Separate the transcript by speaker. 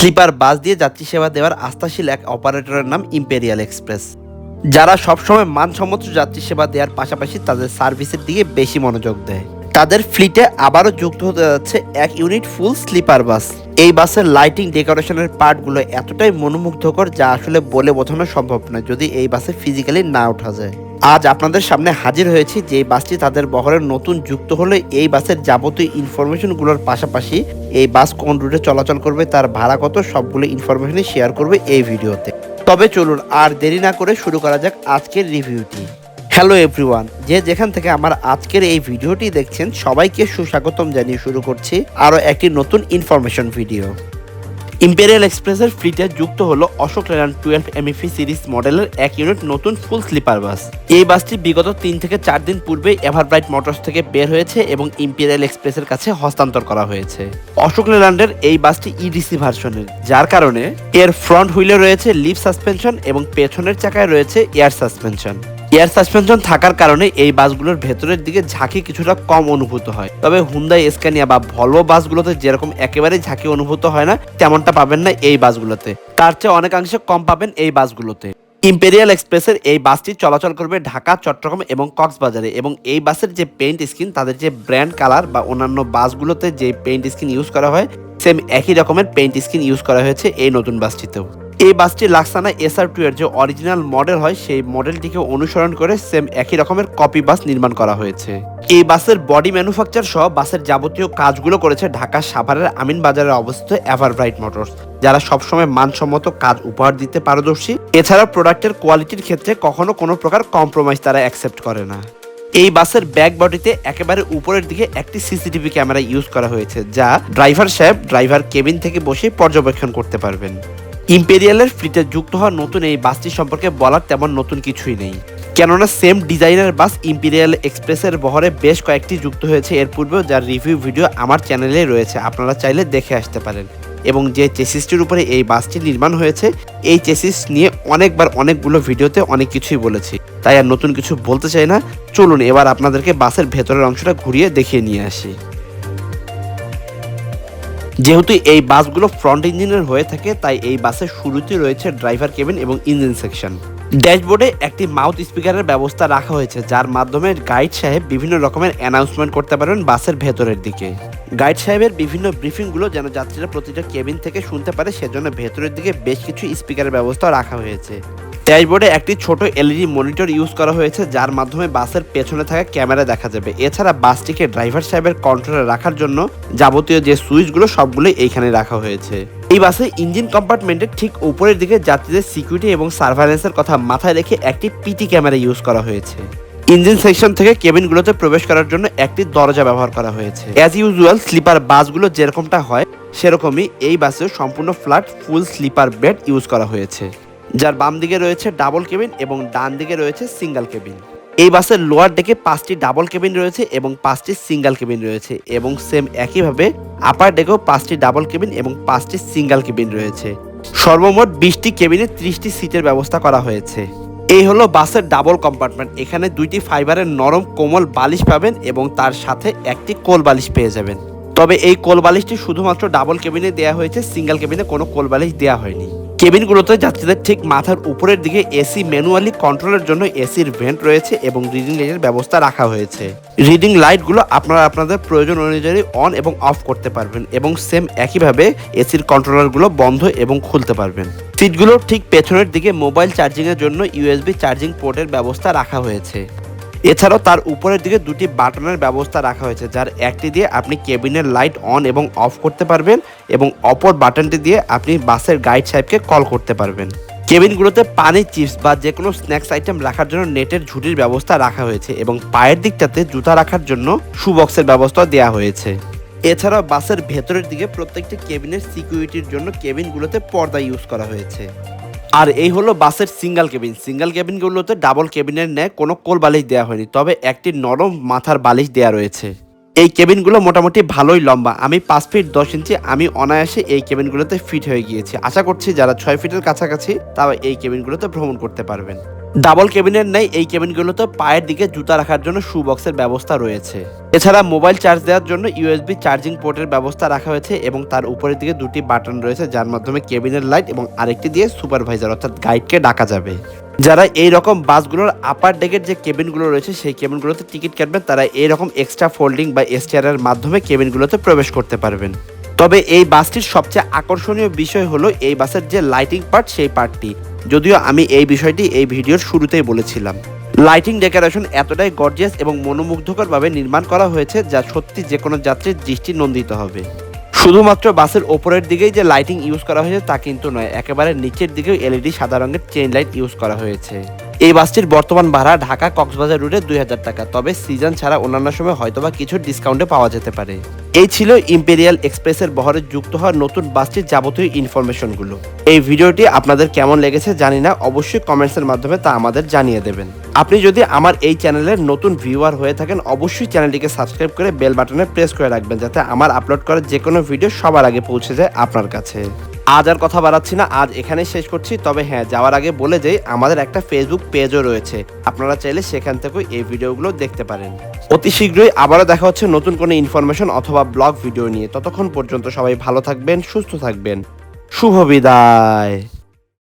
Speaker 1: Sleeper বাস দিয়ে যাত্রী সেবা দেওয়ার আস্থাশীল এক অপারেটরের নাম ইম্পেরিয়াল এক্সপ্রেস। যারা সবসময় মানসম্মত যাত্রী সেবা দেওয়ার পাশাপাশি তাদের সার্ভিসের দিকে বেশি মনোযোগ দেয়। তাদের ফ্লিটে আবারও যুক্ত হতে যাচ্ছে এক ইউনিট ফুল স্লিপার বাস। এই বাসের লাইটিং, ডেকোরেশনের পার্টগুলো এতটাই মনোমুগ্ধকর যা আসলে বলে বোঝানো সম্ভব নয় যদি এই বাসে ফিজিক্যালি না ওঠা যায়। আজ আপনাদের সামনে হাজির হয়েছি যে বাসটি তাদের বহরের নতুন যুক্ত হলে এই বাসের যাবতীয় ইনফরমেশনগুলোর পাশাপাশি এই বাস কোন রুটে চলাচল করবে, তার ভাড়া কত, সবগুলো ইনফরমেশনই শেয়ার করবে এই ভিডিওতে। তবে চলুন আর দেরি না করে শুরু করা যাক আজকের রিভিউটি। হ্যালো এভরিওয়ান যে যেখান থেকে আমার আজকের এই ভিডিওটি দেখছেন, সবাইকে সুস্বাগতম জানিয়ে শুরু করছি আরও একটি নতুন ইনফরমেশন ভিডিও। ইম্পেরিয়াল এক্সপ্রেসের ফ্লিটে যুক্ত হলো অশোক লেল্যান্ড টুয়েলভ এমএফি সিরিজ মডেলের এক ইউনিট নতুন ফুল স্লিপার বাস এই বাসটি বিগত তিন থেকে চার দিন পূর্বে এভারব্রাইট মোটরস থেকে বের হয়েছে এবং ইম্পেরিয়াল এক্সপ্রেসের কাছে হস্তান্তর করা হয়েছে। অশোক লেল্যান্ডের এই বাসটি ইডিসি ভার্সনের, যার কারণে এর ফ্রন্ট হুইলে রয়েছে লিভ সাসপেনশন এবং পেছনের চাকায় রয়েছে এয়ার সাসপেনশন এয়ার সাসপেনশন থাকার কারণে এই বাসগুলোর ভেতরের দিকে ঝাঁকি কিছুটা কম অনুভূত হয়। তবে হুন্দাই স্ক্যানিয়া বা ভলভো বাসগুলোতে যেরকম একেবারে ঝাঁকি অনুভূত হয় না, তেমনটা পাবেন না এই বাসগুলোতে। তার চেয়ে অনেকাংশে কম পাবেন এই বাসগুলোতে। ইম্পেরিয়াল এক্সপ্রেসের এই বাসটি চলাচল করবে ঢাকা, চট্টগ্রাম এবং কক্সবাজারে এবং এই বাসের যে পেইন্ট স্কিন, তাদের যে ব্র্যান্ড কালার বা অন্যান্য বাসগুলোতে যে পেইন্ট স্কিন ইউজ করা হয়, সেম একই রকমের পেইন্ট স্কিন ইউজ করা হয়েছে এই নতুন বাসটিতেও। এই বাসটি লাক্সানা এসআর টু এর যে অরিজিনাল মডেল হয়, সেই মডেলটিকে অনুসরণ করে সেম একই রকমের কপি বাস নির্মাণ করা হয়েছে। এই বাসের বডি ম্যানুফ্যাকচার সহ বাসের যাবতীয় কাজগুলো করেছে ঢাকা সাভারের আমিন বাজারে অবস্থিত এভারব্রাইট মোটরস যারা সবসময় মানসম্মত কাজ উপহার দিতে পারদর্শী। এছাড়া প্রোডাক্টের কোয়ালিটির ক্ষেত্রে কখনো কোনো প্রকার কম্প্রোমাইজ তারা অ্যাকসেপ্ট করে না। এই বাসের ব্যাক বডিতে একেবারে উপরের দিকে একটি সিসিটিভি ক্যামেরা ইউজ করা হয়েছে, যা ড্রাইভার সাহেব ড্রাইভার কেবিন থেকে বসে পর্যবেক্ষণ করতে পারবেন। ইম্পেরিয়ালের ফ্লিটে যুক্ত হওয়া নতুন এই বাসটি সম্পর্কে বলার তেমন নতুন কিছুই নেই। কেননা সেম ডিজাইনের বাস ইম্পেরিয়াল এক্সপ্রেসের বহরে বেশ কয়েকটি যুক্ত হয়েছে। এর পূর্বেও যার রিভিউ ভিডিও আমার চ্যানেলে রয়েছে, আপনারা চাইলে দেখে আসতে পারেন। এবং যে চেসিসটির উপরে এই বাসটি নির্মাণ হয়েছে, এই চেসিস নিয়ে অনেকবার অনেকগুলো ভিডিওতে অনেক কিছুই বলেছি। তাই আর নতুন কিছু বলতে চাই না। চলুন এবার আপনাদেরকে বাসের ভেতরের অংশটা ঘুরিয়ে দেখিয়ে নিয়ে আসি। যেহেতু এই বাসগুলো ফ্রন্ট ইঞ্জিনের হয়ে থাকে, তাই এই বাসের শুরুতে রয়েছে ড্রাইভার কেবিন এবং ইঞ্জিন সেকশন ড্যাশবোর্ডে একটি মাউথ স্পিকারের ব্যবস্থা রাখা হয়েছে, যার মাধ্যমে গাইড সাহেব বিভিন্ন রকমের অ্যানাউন্সমেন্ট করতে পারবেন বাসের ভেতরের দিকে। গাইড সাহেবের বিভিন্ন ব্রিফিংগুলো যেন যাত্রীরা প্রতিটা কেবিন থেকে শুনতে পারে, সেজন্য ভেতরের দিকে বেশ কিছু স্পিকারের ব্যবস্থা রাখা হয়েছে। ড্যাশবোর্ডে একটি ছোট এলইডি মনিটর ইউজ করা হয়েছে, যার মাধ্যমে বাসের পেছনে থাকা ক্যামেরা দেখা যাবে। এছাড়া বাসটিকে ড্রাইভার সাহেবের কন্ট্রোলে রাখার জন্য যাবতীয় যে সুইচগুলো সবগুলোই এইখানে রাখা হয়েছে। এই বাসে ইঞ্জিন কম্পার্টমেন্টের ঠিক উপরের দিকে যাত্রীদের সিকিউরিটি এবং সার্ভাইলেন্সের কথা মাথায় রেখে একটি পিটি ক্যামেরা ইউজ করা হয়েছে। ইঞ্জিন সেকশন থেকে কেবিনগুলোতে প্রবেশ করার জন্য একটি দরজা ব্যবহার করা হয়েছে। অ্যাজ ইউজুয়াল স্লিপার বাসগুলো যেরকমটা হয়, সেরকমই এই বাসেও সম্পূর্ণ flat, full sleeper bed use করা হয়েছে। যার বাম দিকে রয়েছে ডাবল কেবিন এবং ডান দিকে রয়েছে সিঙ্গেল কেবিন এই বাসের লোয়ার ডেকে পাঁচটি ডাবল কেবিন রয়েছে এবং পাঁচটি সিঙ্গেল কেবিন রয়েছে এবং সেম একইভাবে আপার ডেকেও পাঁচটি ডাবল কেবিন এবং পাঁচটি সিঙ্গেল কেবিন রয়েছে। সর্বমোট বিশটি কেবিনে ত্রিশটি সিটের ব্যবস্থা করা হয়েছে। এই হলো বাসের ডাবল কম্পার্টমেন্ট এখানে দুইটি ফাইবারের নরম কোমল বালিশ পাবেন এবং তার সাথে একটি কোল বালিশ পেয়ে যাবেন। তবে এই কোল বালিশটি শুধুমাত্র ডাবল কেবিনে দেওয়া হয়েছে সিঙ্গেল কেবিনে কোনো কোল বালিশ দেওয়া হয়নি। কেবিনগুলোতে যাত্রীদের ঠিক মাথার উপরের দিকে এসি ম্যানুয়ালি কন্ট্রোলের জন্য এসির ভেন্ট রয়েছে এবং রিডিং লাইটের ব্যবস্থা রাখা হয়েছে। রিডিং লাইটগুলো আপনারা আপনাদের প্রয়োজন অনুযায়ী অন এবং অফ করতে পারবেন এবং সেম একইভাবে এসির কন্ট্রোলারগুলো বন্ধ এবং খুলতে পারবেন। সিটগুলোর ঠিক পেছনের দিকে মোবাইল চার্জিংয়ের জন্য ইউএসবি চার্জিং পোর্টের ব্যবস্থা রাখা হয়েছে। এছাড়াও তার উপরের দিকে দুটি বাটনের ব্যবস্থা রাখা হয়েছে, যার একটি দিয়ে আপনি কেবিনের লাইট অন এবং অফ করতে পারবেন এবং অপর বাটনটি দিয়ে আপনি বাসের গাইড সাহেবকে কল করতে পারবেন। কেবিনগুলোতে পানি, চিপস বা যে কোনো স্ন্যাক্স আইটেম রাখার জন্য নেটের ঝুড়ির ব্যবস্থা রাখা হয়েছে এবং পায়ের দিকটাতে জুতা রাখার জন্য শু বক্সের ব্যবস্থা দেওয়া হয়েছে। এছাড়াও বাসের ভেতরের দিকে প্রত্যেকটি কেবিনের সিকিউরিটির জন্য কেবিনগুলোতে পর্দা ইউজ করা হয়েছে। আর এই হলো বাসের সিঙ্গেল কেবিন সিঙ্গেল কেবিনগুলোতে ডাবল কেবিনের ন্যায় কোনো কোল বালিশ দেওয়া হয়নি, তবে একটি নরম মাথার বালিশ দেওয়া রয়েছে। এই কেবিনগুলো মোটামুটি ভালোই লম্বা। আমি পাঁচ ফিট দশ ইঞ্চি, আমি অনায়াসে এই কেবিনগুলোতে ফিট হয়ে গিয়েছি। আশা করছি যারা ছয় ফিটের কাছাকাছি, তারা এই কেবিনগুলোতে ভ্রমণ করতে পারবেন। ডাবল কেবিনের নেই, এই কেবিনগুলোতে পায়ের দিকে জুতা রাখার জন্য শু বক্সের ব্যবস্থা রয়েছে। এছাড়া মোবাইল চার্জ দেওয়ার জন্য ইউএসবি চার্জিং পোর্টের ব্যবস্থা রাখা হয়েছে এবং তার উপরের দিকে দুটি বাটন রয়েছে, যার মাধ্যমে কেবিনের লাইট এবং আরেকটি দিয়ে সুপারভাইজার অর্থাৎ গাইডকে ডাকা যাবে। যারা এই রকম বাসগুলোর আপার ডেকের যে কেবিনগুলো রয়েছে, সেই কেবিনগুলোতে টিকিট কাটবেন। তারা এই রকম এক্সট্রা ফোল্ডিং বা এসটিআর মাধ্যমে কেবিনগুলোতে প্রবেশ করতে পারবেন। তবে এই বাসটির সবচেয়ে আকর্ষণীয় বিষয় হলো এই বাসের যে লাইটিং পার্ট সেই পার্টটি যদিও আমি এই বিষয়টি এই ভিডিওর শুরুতেই বলেছিলাম। লাইটিং ডেকোরেশন এতটাই গর্জিয়াস এবং মনোমুগ্ধকরভাবে নির্মাণ করা হয়েছে, যা সত্যি যে কোনো যাত্রীর দৃষ্টি নন্দিত হবে। শুধুমাত্র বাসের ওপরের দিকেই যে লাইটিং ইউজ করা হয়েছে তা কিন্তু নয়, একেবারে নিচের দিকেও এলইডি সাদা রঙের চেইন লাইট ইউজ করা হয়েছে। এই বাসটির বর্তমান ভাড়া ঢাকা কক্সবাজার রুটে দুই হাজার টাকা, তবে সিজন ছাড়া অন্যান্য সময় হয়তোবা কিছু ডিসকাউন্টে পাওয়া যেতে পারে। এই ছিল ইম্পেরিয়াল এক্সপ্রেসের বহরে যুক্ত হওয়া নতুন বাসটির যাবতীয় ইনফরমেশনগুলো এই ভিডিওটি আপনাদের কেমন লেগেছে জানি না, অবশ্যই কমেন্টসের মাধ্যমে তা আমাদের জানিয়ে দেবেন। আপনি যদি আমার এই চ্যানেলের নতুন ভিউয়ার হয়ে থাকেন, অবশ্যই চ্যানেলটিকে সাবস্ক্রাইব করে বেল বাটনে প্রেস করে রাখবেন যাতে আমার আপলোড করা যে কোনো ভিডিও সবার আগে পৌঁছে যায় আপনার কাছে। আজ আর কথা বাড়াচ্ছি না, আজ এখানেই শেষ করছি। তবে হ্যাঁ যাওয়ার আগে বলে যাই আমাদের একটা ফেসবুক পেজও রয়েছে। আপনারা চাইলে সেখান থেকেও এই ভিডিওগুলো দেখতে পারেন। অতি শীঘ্রই আবারও দেখা হচ্ছে নতুন কোনো ইনফরমেশন অথবা ব্লগ ভিডিও নিয়ে। ততক্ষণ পর্যন্ত সবাই ভালো থাকবেন, সুস্থ থাকবেন। শুভ বিদায়।